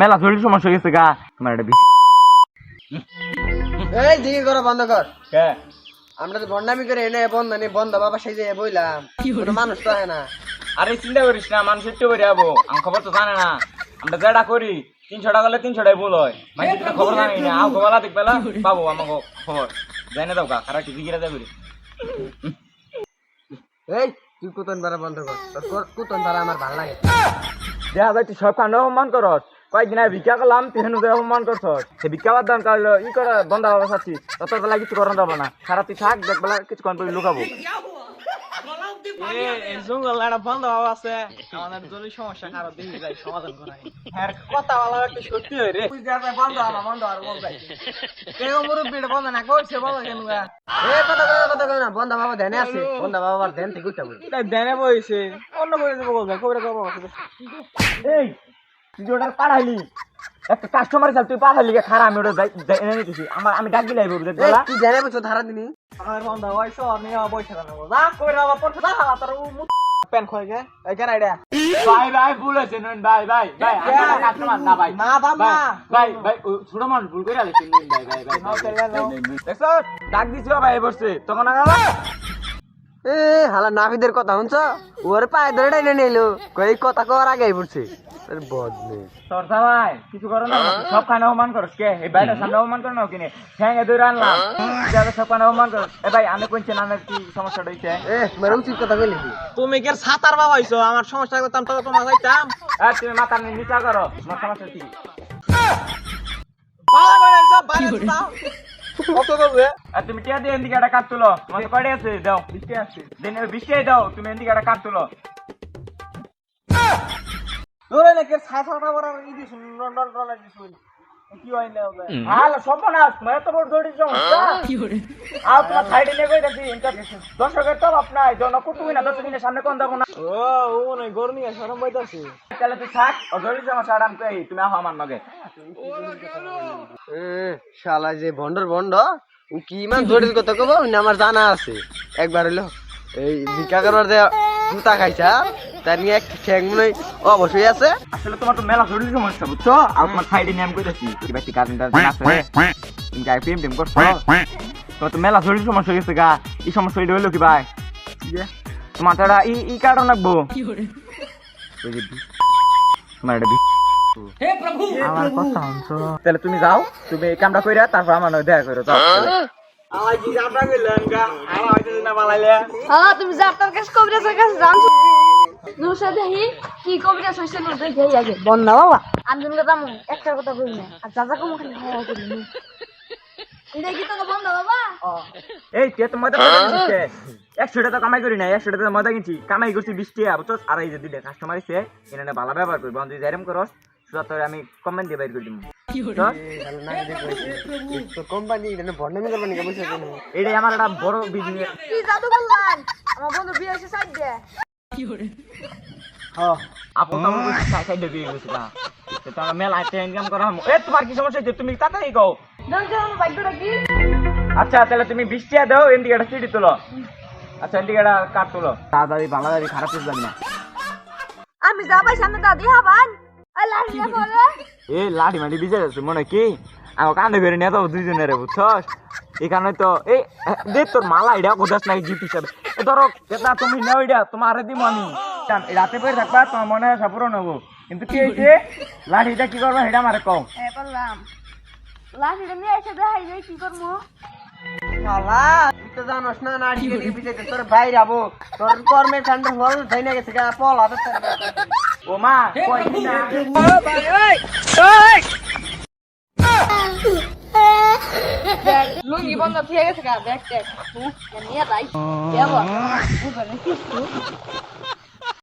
মেলা শরীর সমস্যা গেছে গা। তোমার এটা এই দিকে করো বন্ধ কর। কে? আমরা তো বন্ডামি করে এনে বন্ধ নেই বন্ধ বাবা সেই যে বইলাম। কোনো মানুষ তো হয় না। আরে চিন্তা করিস না মানুষ একটু করে যাব আমি খবর তো জানে না। আমরা যেটা করি তিনশো টাকা হলে তিনশো টাকা ভুল হয়। মানে খবর জানি না। আও খবর দেখ পেলা পাবো আমাকে খবর। যাই না দাও কা খারাপ কি দিকে যাবে এই তুই কুতন বারা বন্ধ কর। তোর কুতন বারা আমার ভালো লাগে। দেখা যায় তুই সব কাণ্ড সম্মান করস। কয়েকদিন আগে ভিক্ষা করলাম, তুই হেন সম্মান করছ সে ভিক্ষা বাদ দান কাল ই করে বন্ধ হবে সাথী তত বেলা কিছু করানো যাবে না। সারা তুই থাক দেখবেলা কিছু কন লুকাবো। জঙ্গল একটা বন্ধ বাবা আছে। আমাদের জরুরি সমস্যা কারও দিকে যাই সমাধান করাই কথা বলা একটা সত্যি হয় রে। বন্ধ হলো বন্ধ আর কেউ মুরব্বী বন্ধ না করছে বলো কেন এ কথা কয় কথা কয় না বন্ধ বাবা ধ্যানে আছে বন্ধ বাবা ধ্যান থেকে উঠতে বলি এটা বইছে অন্য করে দেবো বলবে খবর এই তুই যে ওটা পাঠাইলি। একটা কাস্টমার চাল তুই পাঠাইলি কে খারাপ আমি ওটা যাই- যাই- এনে নিতেছি আমার আমি ডাক দিলাই দেখ এই, বেলা তুই ধ্যানে বসে ধারা দিনি আমার বন্ধ হয়েছে আমি আমার বইছে না যা কইরা আবার পড়তে যা হালা তোর প্যান খয় গে। এই কেন ভাই ভাই ভুল হয়েছে নইন ভাই ভাই ভাই আমি কাস্টমার না ভাই। না দাম ভাই ভাই ছোট মানুষ ভুল করে আলেছি নইন ভাই ভাই ভাই নাও, চলে যাও। দেখছ? ডাক দিছিল ভাই বসছে। তখন আগালা এ হালা নাফিদের কথা শুনছ? ওর পায়ে ধরে ডাইনে নিলো। কই কথা কর আগে পড়ছে তোর বদলে সরসা ভাই কিছু করো না সব খানে অপমান করস কে? এই সামনে অপমান করো না কিনে আনলাম। যাবে সব খানে অপমান করস এ ভাই আমি কোনছে কি সমস্যাটা হইছে এ তোমার উচিত কথা কইলি। তুই তুমি কি সাতার বাবা হইছো আমার সমস্যা করতাম তো তোমার যাইতাম। আর তুমি মাথা নিচা করো। তোমার সমস্যা কি? পালা করে সব বাইরে যাও। কত দেবে আর তুমি টিয়া দিয়ে এদিকে একটা কাট তুলো? তোমার তো কয়টা আছে? দাও। বৃষ্টি আসছে। দিন বৃষ্টি দাও। তুমি এদিকে একটা কাট তুলো। ধরে নাকি সাতার বাবার ই দিছ ডল ডল দিছ কি হয় না ওটা হাল সর্বনাশ তোমার এত বড় দৌড়ি সমস্যা আর তোমার সাইডে নেবে দেখি দর্শকের তো আপনার জন কুটুমি না দশ সামনে কোন যাব না। ও ও নাই গরমি আছে বাইতাছে তাহলে তুই থাক ও তুমি আহ আমার নগে এ, শালা যে ভন্ডর ভন্ড ও কি ইমান জটিল কথা কব আমার জানা আছে। একবার হইল এই ভিক্ষা করার যে জুতা খাইছা তার নিয়ে ঠ্যাং মনে অবশ্যই আছে। আসলে তোমার তো মেলা জরুরি সমস্যা বুঝছ? আর তোমার সাইডে নিয়ে আমি কইতেছি কি ভাই কারেন্টটা আছে? তুমি গায়ে প্রেম টেম করছ? তোমার তো মেলা জরুরি সমস্যা হয়ে গেছে গা। এই সমস্যা এটা হইল কি ভাই? তোমার তো একটা ই ই রাখব বি- তোমার এটা আমার কথা শুনছো? তাহলে তুমি যাও তুমি এই কামটা কইরা তারপর আমার নয় দেখা করো যাও। হ্যাঁ তুমি যা আপনার কাছে কবিরাজের কাছে জানছো নুসা দেখি কি দেখি আগে বন্ধ বাবা। আমি তুমি কথা একটা কথা বলি না। আর যা যা কম খালি হওয়া করি। দেখি তো বন্ধ বাবা? এই তুই তো মজা করছিস একশো টাকা কামাই করি না একশো টাকা মজা কিনছি। কামাই করছি বিশ টাকা বুঝছ আর এই যে কাস্টমার এসে এখানে ভালো ব্যবহার করবি। বন্ধু যেরকম করস তোর আমি কমেন্ট দিয়ে বাইর করে দিব কোম্পানি এটাই আমার একটা বড় বিজনেস কি জাদু বললাম আমার বন্ধু বিয়ে হয়েছে সাইড দিয়ে। আপন তো আমাকে সাই সাইড দিয়ে গেছে তো আমার মেলা একটা ইনকাম করা এ তোমার কি সমস্যা হচ্ছে তুমি তাড়াতাড়ি কও। জানছো আমার ভাগ্যটা কি? আচ্ছা তাহলে তুমি বিশ টাকা দাও এদিকে একটা তুলো। আচ্ছা এদিকে একটা কাঠ তুলো। তাড়াতাড়ি বাংলা দাড়ি খারাপ হয়ে যাবে না। আমি যা পাই সামনে দাদি হাবান লাঠি এ লাঠি মাটি বিজে যাচ্ছে মনে কি? আমার কান্দে করে নিয়ে তো দুইজনের বুঝছস? এই কারণে তো এই দে তোর মালা এটা কোথাস নাকি গিফট হিসাবে। এ ধরো এটা তুমি নাও এটা তোমার দিব আমি। রাতে পরে থাকবা তোমার মনে হয় সব পূরণ হব কিন্তু কি হয়েছে লাঠিটা কি করবা সেটা আমার কও। হ্যাঁ বললাম লাঠিটা নিয়ে এসে দেখাই যাই কি করব। শালা তুই তো জানোস না না ঠিক পিছাইতে তোর বাইরে যাব তোর কর্মের কাণ্ডের ফল তাই না গেছে গা পল হাতে ও মা লুঙ্গি বন্ধ ঠিক আছে গা নিয়ে যাই। কিছু